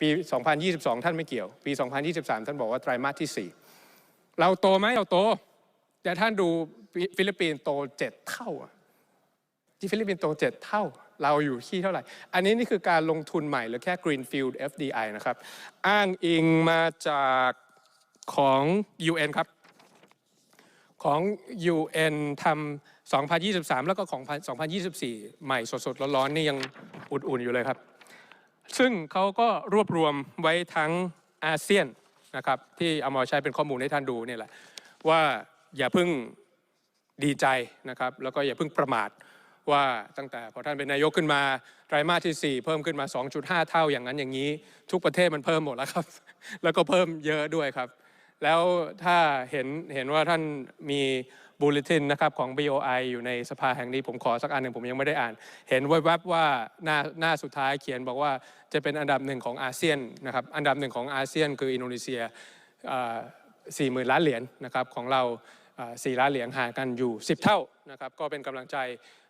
ปี 2022 ท่านไม่เกี่ยว ปี 2023 ท่านบอกว่าไตรมาสที่ 4 เราโตไหมเราโต แต่ท่านดูฟิลิปปินส์โต 7 เท่าที่ฟิลิปปินส์โต 7 เท่า เราอยู่ที่เท่าไหร่ อันนี้นี่คือการลงทุนใหม่หรือแค่ Greenfield FDI นะครับ อ้างอิงมาจากของ UN ครับ ของ UN ทำ2023 แล้วก็ของ 2024 ใหม่สดๆร้อนๆนี่ยังอุ่นๆอยู่เลยครับ ซึ่งเขาก็รวบรวมไว้ทั้งอาเซียนนะครับที่เอามาใช้เป็นข้อมูลให้ท่านดูนี่แหละว่าอย่าเพิ่งดีใจนะครับแล้วก็อย่าเพิ่งประมาทว่าตั้งแต่พอท่านเป็นนายกขึ้นมาไตรมาสที่ 4 เพิ่มขึ้นมา 2.5 เท่าอย่างนั้นอย่างนี้ ทุกประเทศมันเพิ่มหมดแล้วครับ แล้วก็เพิ่มเยอะด้วยครับ แล้วถ้าเห็นเห็นว่าท่านมี บูเลตินนะครับของ BOI อยู่ในสภาแห่งนี้ผมขอสักอันหนึ่งผมยังไม่ได้อ่าน เห็นแวบๆว่าหน้าหน้าสุดท้ายเขียนบอกว่าจะเป็นอันดับหนึ่งของอาเซียนนะครับอันดับหนึ่งของอาเซียนคืออินโดนีเซียสี่หมื่นล้านเหรียญนะครับของเราสี่ล้านเหรียญห่างกันอยู่ 10 เท่านะครับก็เป็นกำลังใจ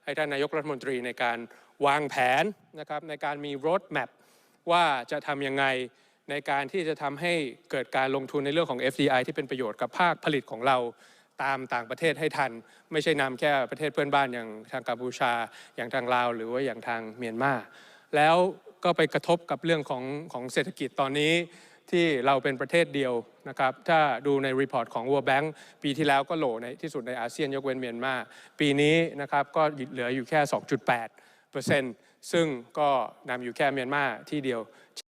ให้ท่านนายกรัฐมนตรีในการวางแผนนะครับในการมี road map ว่าจะทำยังไงในการที่จะทำให้เกิดการลงทุนในเรื่องของ FDI ที่เป็นประโยชน์กับภาคผลิตของเรา ตามต่างประเทศให้ทัน ไม่ใช่นำแค่ประเทศเพื่อนบ้านอย่างทางกัมพูชา อย่างทางลาว หรือว่าอย่างทางเมียนมาแล้วก็ไปกระทบกับเรื่องของของเศรษฐกิจตอนนี้ที่เราเป็นประเทศเดียวนะครับ ถ้าดูในรีพอร์ตของ World Bank ปีที่แล้วก็โหลในที่สุดในอาเซียนยกเว้นเมียนมา ปีนี้นะครับก็เหลืออยู่แค่ 2.8เปอร์เซ็นต์ซึ่งก็นำอยู่แค่เมียนมาที่เดียว